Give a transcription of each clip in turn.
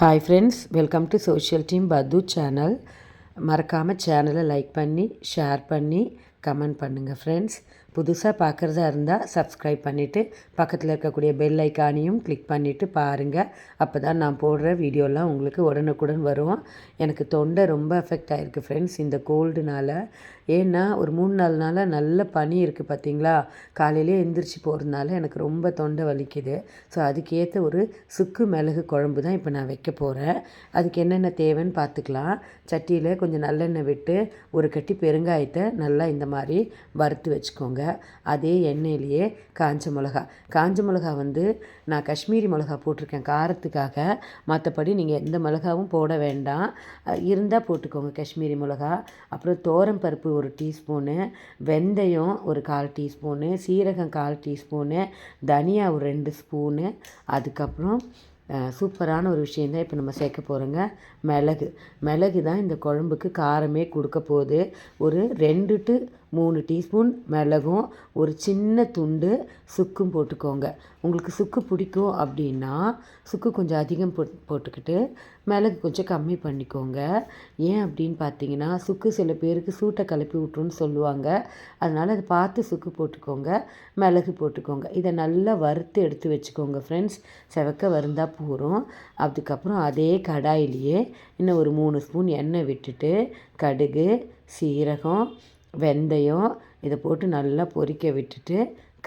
Hi friends welcome to social team பது channel மறக்காமல் சேனலை லைக் பண்ணி ஷேர் பண்ணி கமெண்ட் பண்ணுங்கள் ஃப்ரெண்ட்ஸ் புதுசாக பார்க்குறதா இருந்தால் சப்ஸ்கிரைப் பண்ணிவிட்டு பக்கத்தில் இருக்கக்கூடிய பெல் ஐக்கானையும் கிளிக் பண்ணிவிட்டு பாருங்கள் அப்போ தான் நான் போடுற வீடியோலாம் உங்களுக்கு உடனுக்குடன் வரும். எனக்கு தொண்டை ரொம்ப அஃபெக்ட் ஆகிருக்கு ஃப்ரெண்ட்ஸ் இந்த கோல்டுனால் ஏன்னா ஒரு மூணு நாலு நாளாக நல்ல பனி இருக்குது பார்த்தீங்களா காலையிலே எந்திரிச்சு போகிறதுனால எனக்கு ரொம்ப தொண்டை வலிக்குது. ஸோ அதுக்கேற்ற ஒரு சுக்கு மிளகு குழம்பு தான் இப்போ நான் வைக்க போகிறேன் அதுக்கு என்னென்ன தேவைன்னு பார்த்துக்கலாம் சட்டியில் கொஞ்சம் நல்லெண்ணெய் விட்டு ஒரு கட்டி பெருங்காயத்தை நல்லா இந்த மாதிரி வறுத்து வச்சுக்கோங்க. அதே எண்ணெயிலேயே காஞ்ச மிளகா. காஞ்ச மிளகா வந்து நான் காஷ்மீரி மிளகா போட்டிருக்கேன் காரத்துக்காக. மற்றபடி நீங்கள் எந்த மிளகாவும் போட வேண்டாம். இருந்தால் போட்டுக்கோங்க காஷ்மீரி மிளகா. அப்புறம் தோரம் பருப்பு ஒரு டீஸ்பூனு வெந்தயம் ஒரு கால் டீஸ்பூனு சீரகம் கால் டீஸ்பூனு தனியா ஒரு ரெண்டு ஸ்பூனு. அதுக்கப்புறம் சூப்பரான ஒரு விஷயந்தான் இப்போ நம்ம சேர்க்க போகிறோங்க மிளகு. மிளகு தான் இந்த குழம்புக்கு காரமே கொடுக்க போகுது. ஒரு ரெண்டு டு மூணு டீஸ்பூன் மிளகும் ஒரு சின்ன துண்டு சுக்கும் போட்டுக்கோங்க. உங்களுக்கு சுக்கு பிடிக்கும் அப்படின்னா சுக்கு கொஞ்சம் அதிகம் போட் போட்டுக்கிட்டு மிளகு கொஞ்சம் கம்மி பண்ணிக்கோங்க. ஏன் அப்படின்னு பார்த்தீங்கன்னா சுக்கு சில பேருக்கு சூட்டை கலப்பி விட்ருன்னு சொல்லுவாங்க. அதனால் அதை பார்த்து சுக்கு போட்டுக்கோங்க மிளகு போட்டுக்கோங்க. இதை நல்லா வறுத்து எடுத்து வச்சுக்கோங்க ஃப்ரெண்ட்ஸ் செவக்க வருந்தால் போகிறோம் அதுக்கப்புறம் அதே கடாயிலேயே இன்னும் ஒரு மூணு ஸ்பூன் எண்ணெய் விட்டுட்டு கடுகு சீரகம் வெந்தயம் இதை போட்டு நல்லா பொரிக்க விட்டுட்டு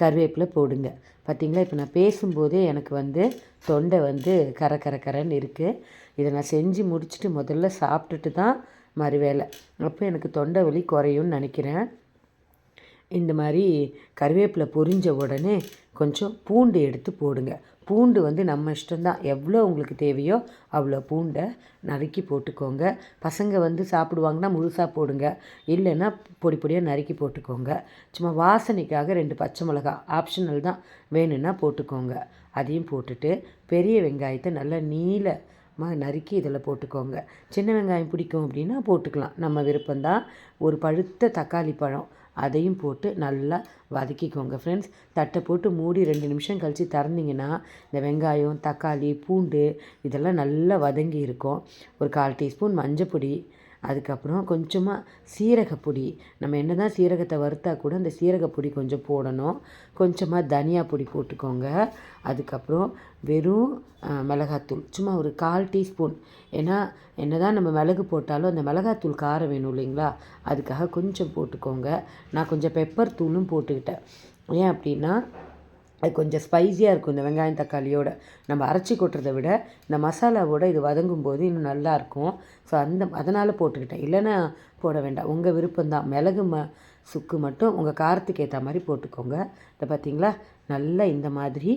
கருவேப்பிலை போடுங்க. பார்த்திங்களா? இப்போ நான் பேசும்போதே எனக்கு வந்து தொண்டை வந்து கர கர கரன்னு இருக்குது இதை நான் செஞ்சு முடிச்சுட்டு முதல்ல சாப்பிட்டுட்டு தான் மறு வேலை. அப்போ எனக்கு தொண்டை வலி குறையும்னு நினைக்கிறேன். இந்த மாதிரி கருவேப்பிலை பொரிஞ்ச உடனே கொஞ்சம் பூண்டு எடுத்து போடுங்க. பூண்டு வந்து நம்ம இஷ்டம்தான். எவ்வளோ உங்களுக்கு தேவையோ அவ்வளோ பூண்டை நறுக்கி போட்டுக்கோங்க. பசங்க வந்து சாப்பிடுவாங்கன்னா முழுசாக போடுங்க. இல்லைன்னா பொடி பொடியாக நறுக்கி போட்டுக்கோங்க. சும்மா வாசனைக்காக ரெண்டு பச்சை மிளகா ஆப்ஷனல் தான் வேணும்னா போட்டுக்கோங்க. அதையும் போட்டுட்டு பெரிய வெங்காயத்தை நல்லா நீல நறுக்கி இதில் போட்டுக்கோங்க. சின்ன வெங்காயம் பிடிக்கும் அப்படின்னா போட்டுக்கலாம். நம்ம விருப்பம்தான் ஒரு பழுத்த தக்காளி பழம் அதையும் போட்டு நல்லா வதக்கிக்கோங்க ஃப்ரெண்ட்ஸ் தட்டை போட்டு மூடி ரெண்டு நிமிஷம் கழித்து திறந்திங்கன்னா இந்த வெங்காயம் தக்காளி பூண்டு இதெல்லாம் நல்லா வதங்கி இருக்கும். ஒரு கால் டீஸ்பூன் மஞ்சப்பொடி அதுக்கப்புறம் கொஞ்சமாக சீரகப்பொடி. நம்ம என்ன தான் சீரகத்தை வறுத்தா கூட அந்த சீரகப்பொடி கொஞ்சம் போடணும். கொஞ்சமாக தனியா பொடி போட்டுக்கோங்க. அதுக்கப்புறம் வெறும் மிளகாத்தூள். சும்மா ஒரு கால் டீஸ்பூன். ஏன்னா என்ன தான் நம்ம மிளகு போட்டாலும் அந்த மிளகாத்தூள் காரம் வேணும் இல்லைங்களா? அதுக்காக கொஞ்சம் போட்டுக்கோங்க. நான் கொஞ்சம் பெப்பர் தூளும் போட்டுக்கிட்டேன். ஏன் அப்படின்னா அது கொஞ்சம் ஸ்பைஸியாக இருக்கும் இந்த வெங்காயம் தக்காளியோட. நம்ம அரைச்சி கொட்டுறதை விட இந்த மசாலாவோட இது வதங்கும் போது இன்னும் நல்லாயிருக்கும் ஸோ அந்த அதனால் போட்டுக்கிட்டேன். இல்லைன்னா போட வேண்டாம். உங்கள் விருப்பம்தான். மிளகு ம சுக்கு மட்டும் உங்கள் காரத்துக்கு ஏற்ற மாதிரி போட்டுக்கோங்க. இதை பார்த்தீங்களா? நல்லா இந்த மாதிரி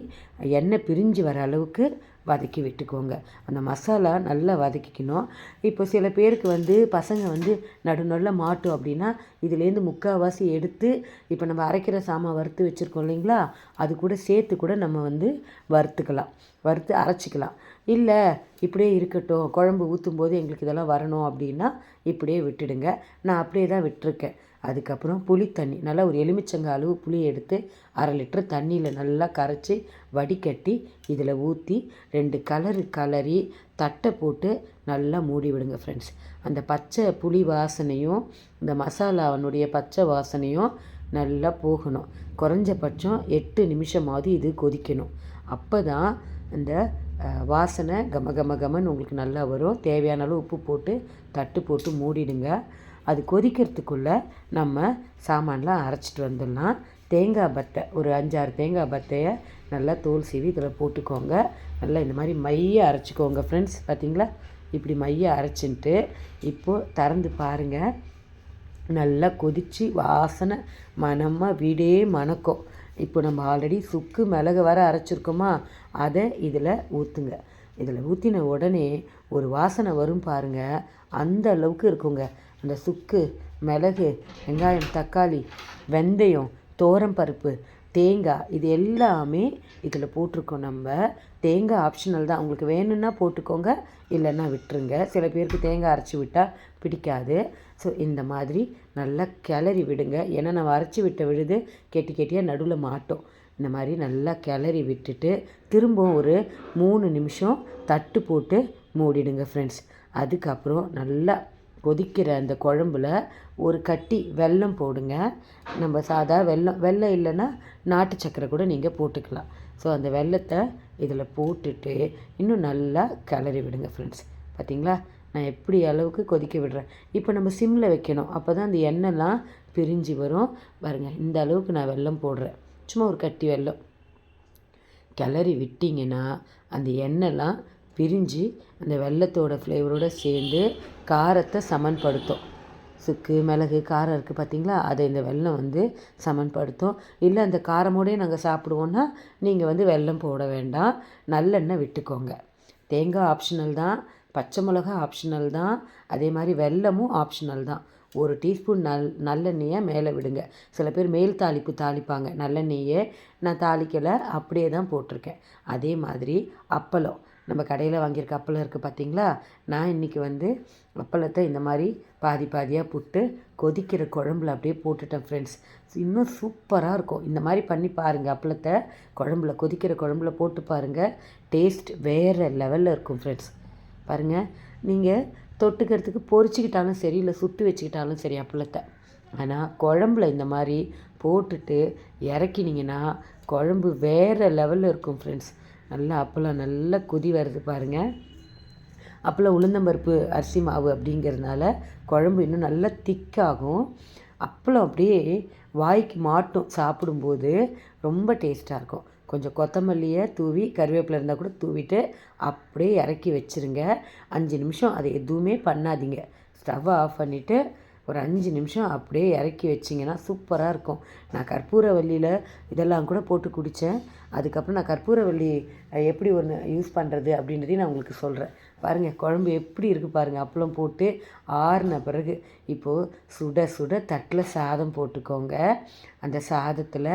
எண்ணெய் பிரிஞ்சு வர அளவுக்கு வதக்கி விட்டுக்கோங்க. அந்த மசாலா நல்லா வதக்கிக்கணும். இப்போ சில பேருக்கு வந்து பசங்க வந்து நடு மாட்டோம் மாட்டும் அப்படின்னா இதுலேருந்து முக்கால்வாசி எடுத்து இப்போ நம்ம அரைக்கிற சாமான் வறுத்து வச்சுருக்கோம் இல்லைங்களா? அது கூட சேர்த்து கூட நம்ம வந்து வறுத்துக்கலாம். வறுத்து அரைச்சிக்கலாம். இல்லை இப்படியே இருக்கட்டும். குழம்பு ஊற்றும் போது எங்களுக்கு இதெல்லாம் வரணும் அப்படின்னா இப்படியே விட்டுடுங்க. நான் அப்படியே தான் விட்டுருக்கேன். அதுக்கப்புறம் புளி தண்ணி. நல்லா ஒரு எலுமிச்சங்க அளவு புளி எடுத்து அரை லிட்டர் தண்ணியில் நல்லா கரைச்சி வடிகட்டி இதில் ஊற்றி ரெண்டு கலரு கலரி தட்டை போட்டு நல்லா மூடி விடுங்க ஃப்ரெண்ட்ஸ் அந்த பச்சை புளி வாசனையும் இந்த மசாலாவனுடைய பச்சை வாசனையும் நல்லா போகணும். குறைஞ்சபட்சம் எட்டு நிமிஷமாவது இது கொதிக்கணும். அப்போ தான் இந்த வாசனை கம கம கமன்னு உங்களுக்கு நல்லா வரும். தேவையான அளவு உப்பு போட்டு தட்டு போட்டு மூடிடுங்க. அது கொதிக்கிறதுக்குள்ளே நம்ம சாமான்லாம் அரைச்சிட்டு வந்துடலாம். தேங்காய் பத்தை ஒரு அஞ்சாறு தேங்காய் பத்தையை நல்லா தோல் சீவி இதில் போட்டுக்கோங்க. நல்லா இந்த மாதிரி மைய அரைச்சிக்கோங்க ஃப்ரெண்ட்ஸ் பார்த்திங்களா இப்படி மைய அரைச்சின்ட்டு இப்போது திறந்து பாருங்கள் நல்லா கொதித்து வாசனை மனமாக வீடே மணக்கும். இப்போ நம்ம ஆல்ரெடி சுக்கு மிளகு வர அரைச்சிருக்கோமா? அதை இதில் ஊற்றுங்க இதில் ஊற்றின உடனே ஒரு வாசனை வரும் பாருங்கள் அந்த அளவுக்கு இருக்குங்க. அந்த சுக்கு மிளகு வெங்காயம் தக்காளி வெந்தயம் பருப்பு தேங்காய் இது எல்லாமே இதில் போட்டிருக்கோம் நம்ம. தேங்காய் ஆப்ஷனல் தான். உங்களுக்கு வேணும்னா போட்டுக்கோங்க இல்லைன்னா விட்டுருங்க. சில பேருக்கு தேங்காய் அரைச்சி விட்டால் பிடிக்காது. ஸோ இந்த மாதிரி நல்லா கிளறி விடுங்க. ஏன்னா நம்ம அரைச்சி விட்ட விழுது கெட்டி கெட்டியாக நடுவில் மாட்டோம். இந்த மாதிரி நல்லா கிளறி விட்டுட்டு திரும்பவும் ஒரு மூணு நிமிஷம் தட்டு போட்டு மூடிடுங்க ஃப்ரெண்ட்ஸ் அதுக்கப்புறம் நல்லா கொதிக்கிற அந்த குழம்புல ஒரு கட்டி வெல்லம் போடுங்க. நம்ம சாதா வெல்லம் வெல்லம் இல்லைன்னா நாட்டு சக்கரை கூட நீங்கள் போட்டுக்கலாம். ஸோ அந்த வெல்லத்தை இதில் போட்டுட்டு இன்னும் நல்லா கிளறி விடுங்க ஃப்ரெண்ட்ஸ் பார்த்தீங்களா நான் எப்படி அளவுக்கு கொதிக்க விடுறேன்? இப்போ நம்ம சிம்மில் வைக்கணும். அப்போ தான் அந்த எண்ணெய்லாம் பிரிஞ்சு வரும். பாருங்கள் இந்த அளவுக்கு நான் வெல்லம் போடுறேன். சும்மா ஒரு கட்டி வெல்லம் கிளறி விட்டிங்கன்னா அந்த எண்ணெய்லாம் பிரிஞ்சு அந்த வெள்ளத்தோட ஃப்ளேவரோடு சேர்ந்து காரத்தை சமன்படுத்தும். சுக்கு மிளகு காரம் இருக்குது பார்த்தீங்களா? அதை இந்த வெல்லம் வந்து சமன்படுத்தும். இல்லை அந்த காரமோடய நாங்கள் சாப்பிடுவோன்னா நீங்கள் வந்து வெல்லம் போட வேண்டாம். நல்லெண்ணெய் விட்டுக்கோங்க. தேங்காய் ஆப்ஷனல் தான் பச்சை மிளகா ஆப்ஷனல் தான் அதே மாதிரி வெல்லமும் ஆப்ஷனல் தான். ஒரு டீஸ்பூன் நல் நல்லெண்ணெயை மேலே விடுங்க. சில பேர் மேல் தாளிப்பு தாளிப்பாங்க. நல்லெண்ணெயை நான் தாளிக்கலை அப்படியே தான் போட்டிருக்கேன். அதே மாதிரி அப்பளம். நம்ம கடையில் வாங்கியிருக்க அப்பளம் இருக்குது பார்த்தீங்களா? நான் இன்றைக்கி வந்து அப்பளத்தை இந்த மாதிரி பாதி பாதியாக புட்டு கொதிக்கிற குழம்புல அப்படியே போட்டுட்டேன் ஃப்ரெண்ட்ஸ் இன்னும் சூப்பராக இருக்கும். இந்த மாதிரி பண்ணி பாருங்கள் அப்பளத்தை. குழம்புல கொதிக்கிற குழம்புல போட்டு பாருங்கள் டேஸ்ட் வேறு லெவலில் இருக்கும் ஃப்ரெண்ட்ஸ் பாருங்கள் நீங்கள் தொட்டுக்கிறதுக்கு பொறிச்சிக்கிட்டாலும் சரி இல்லை சுட்டு வச்சுக்கிட்டாலும் சரி அப்பளத்தை. ஆனால் குழம்புல இந்த மாதிரி போட்டுட்டு இறக்கினீங்கன்னா குழம்பு வேறு லெவலில் இருக்கும் ஃப்ரெண்ட்ஸ் நல்லா அப்பளம் நல்லா கொதி வருது பாருங்கள் அப்பளம் உளுந்தம்பருப்பு அரிசி மாவு அப்படிங்கிறதுனால குழம்பு இன்னும் நல்லா திக்காகும் அப்பளம் அப்படியே வாய்க்கு மாட்டும் சாப்பிடும்போது ரொம்ப டேஸ்ட்டாக இருக்கும். கொஞ்சம் கொத்தமல்லியை தூவி கருவேப்பிலை இருந்தால் கூட தூவிட்டு அப்படியே இறக்கி வச்சுருங்க. அஞ்சு நிமிஷம் அதை எதுவுமே பண்ணாதீங்க. ஸ்டவ்வை ஆஃப் பண்ணிவிட்டு ஒரு அஞ்சு நிமிஷம் அப்படியே இறக்கி வச்சிங்கன்னா சூப்பராக இருக்கும். நான் கற்பூரவல்லியில் இதெல்லாம் கூட போட்டு குடித்தேன் அதுக்கப்புறம் நான் கற்பூரவல்லி எப்படி ஒன்று யூஸ் பண்ணுறது அப்படின்றதையும் நான் உங்களுக்கு சொல்கிறேன் பாருங்கள் குழம்பு எப்படி இருக்குது பாருங்கள் அப்பளம் போட்டு ஆறுன பிறகு இப்போது சுட சுட தட்டில் சாதம் போட்டுக்கோங்க. அந்த சாதத்தில்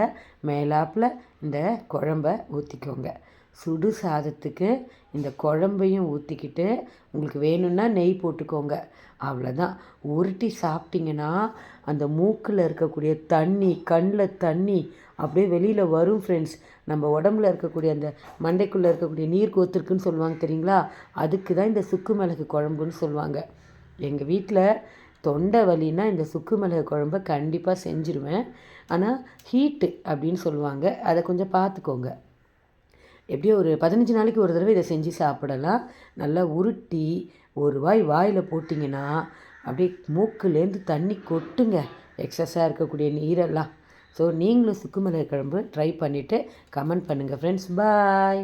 மேலாப்பில் இந்த குழம்ப ஊற்றிக்கோங்க சுடு சாதத்துக்கு இந்த குழம்பையும் ஊற்றிக்கிட்டு உங்களுக்கு வேணும்னா நெய் போட்டுக்கோங்க. அவ்வளோதான் உருட்டி சாப்பிட்டிங்கன்னா அந்த மூக்கில் இருக்கக்கூடிய தண்ணி கண்ணில் தண்ணி அப்படியே வெளியில் வரும் ஃப்ரெண்ட்ஸ் நம்ம உடம்புல இருக்கக்கூடிய அந்த மண்டைக்குள்ளே இருக்கக்கூடிய நீர் கோத்துருக்குன்னு சொல்லுவாங்க தெரியுங்களா? அதுக்கு தான் இந்த சுக்கு மிளகு குழம்புன்னு சொல்லுவாங்க. எங்கள் வீட்டில் தொண்டை வலின்னா இந்த சுக்கு மிளகு குழம்ப கண்டிப்பாக செஞ்சுருவேன். ஆனால் ஹீட்டு அப்படின்னு சொல்லுவாங்க. அதை கொஞ்சம் பார்த்துக்கோங்க. எப்படியோ ஒரு பதினஞ்சு நாளைக்கு ஒரு தடவை இதை செஞ்சு சாப்பிடலாம். நல்லா உருட்டி ஒரு வாய் வாயில் போட்டிங்கன்னா அப்படியே மூக்குலேருந்து தண்ணி கொட்டுங்க. எக்ஸஸாக இருக்கக்கூடிய நீரெல்லாம். ஸோ நீங்களும் சுக்குமலை குழம்பு ட்ரை பண்ணிவிட்டு கமெண்ட் பண்ணுங்கள் ஃப்ரெண்ட்ஸ் பாய்